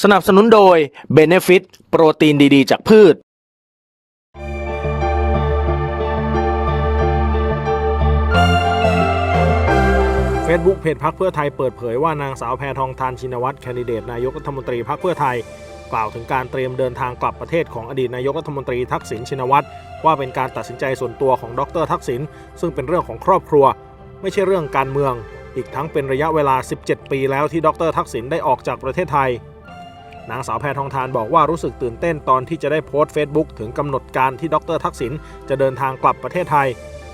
สนับสนุนโดย Benefit โปรตีนดีๆ จากพืชเฟซบุ๊กเพจพักเพื่อไทยเปิดเผยว่านางสาวแพทองทานชินวัตรแคนดิเดตนายกรัฐมนตรีพักเพื่อไทย กล่าวถึงการเตรียมเดินทางกลับประเทศของอดีตนายกรัฐมนตรีทักษิณชินวัตรว่าเป็นการตัดสินใจส่วนตัวของดรทักษิณซึ่งเป็นเรื่องของครอบครัว ไม่ใช่เรื่องการเมือง อีกทั้งเป็นระยะเวลา 17 ปีแล้วที่ดรทักษิณได้ออกจากประเทศไทย นางสาวแพทองทานบอกว่ารู้สึกตื่นเต้นตอนที่จะได้โพสต์เฟซบุ๊กถึงกำหนดการที่ดรทักษิณจะเดินทางกลับประเทศไทย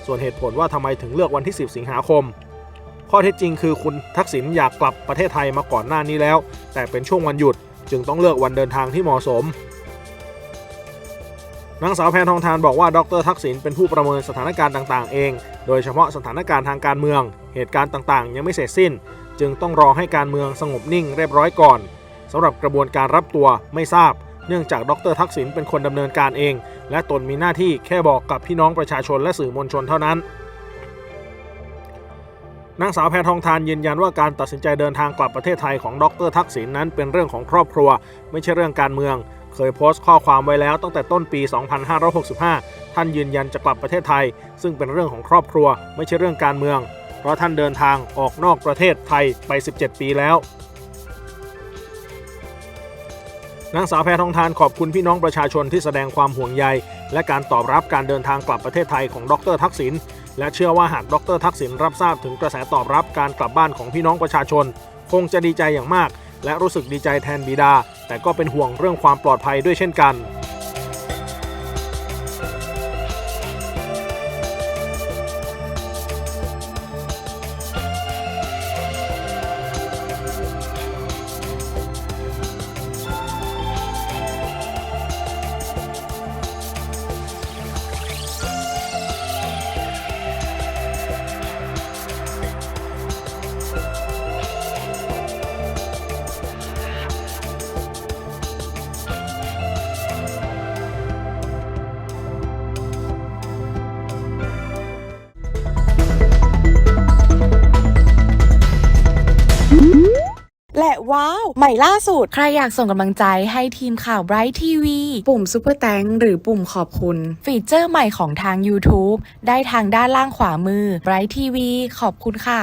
ส่วนเหตุผลว่าทำไมถึงเลือกวันที่ 10 สิงหาคม ข้อเท็จจริงคือคุณทักษิณอยากกลับประเทศไทยมาก่อนหน้านี้แล้ว แต่เป็นช่วงวันหยุด จึงต้องเลือกวันเดินทางที่เหมาะสมนางสาวแพทองทานบอกว่าดรทักษิณเป็นผู้ประเมินสถานการณ์ต่างๆ เอง โดยเฉพาะสถานการณ์ทางการเมือง เหตุการณ์ต่างๆ ยังไม่เสร็จสิ้น จึงต้องรอให้การเมืองสงบนิ่งเรียบร้อยก่อน สำหรับกระบวนการรับตัวไม่ทราบ เนื่องจากดรทักษิณเป็นคนดำเนินการเอง และตนมีหน้าที่แค่บอกกับพี่น้องประชาชนและสื่อมวลชนเท่านั้นนางสาวแพทองทานยืนยันว่าการตัดสินใจเดินทางกลับประเทศไทยของดรทักษิณนั้นเป็นเรื่องของครอบครัว ไม่ใช่เรื่องการเมือง เคยโพสต์ข้อความไว้แล้วตั้งแต่ต้นปี 2565 ท่านยืนยันจะกลับประเทศไทย ซึ่งเป็นเรื่องของครอบครัว ไม่ใช่เรื่องการเมือง เพราะท่านเดินทางออกนอกประเทศไทยไป 17 ปีแล้ว นางสาวแพทองทานขอบคุณพี่น้องประชาชนที่แสดงความห่วงใย และการตอบรับการเดินทางกลับประเทศไทยของดรทักษิณและเชื่อว่าหากดรทักษิณรับทราบถึงกระแสตอบรับการกลับบ้านของพี่น้องประชาชน คงจะดีใจอย่างมาก และรู้สึกดีใจแทนบิดา แต่ก็เป็นห่วงเรื่องความปลอดภัยด้วยเช่นกัน และว้าว ใหม่ล่าสุด ใครอยากส่งกำลังใจให้ทีมข่าว Bright TV ปุ่มซุปเปอร์แตงหรือปุ่มขอบคุณ ฟีเจอร์ใหม่ของทาง YouTube ได้ทางด้านล่างขวามือ Bright TV ขอบคุณค่ะ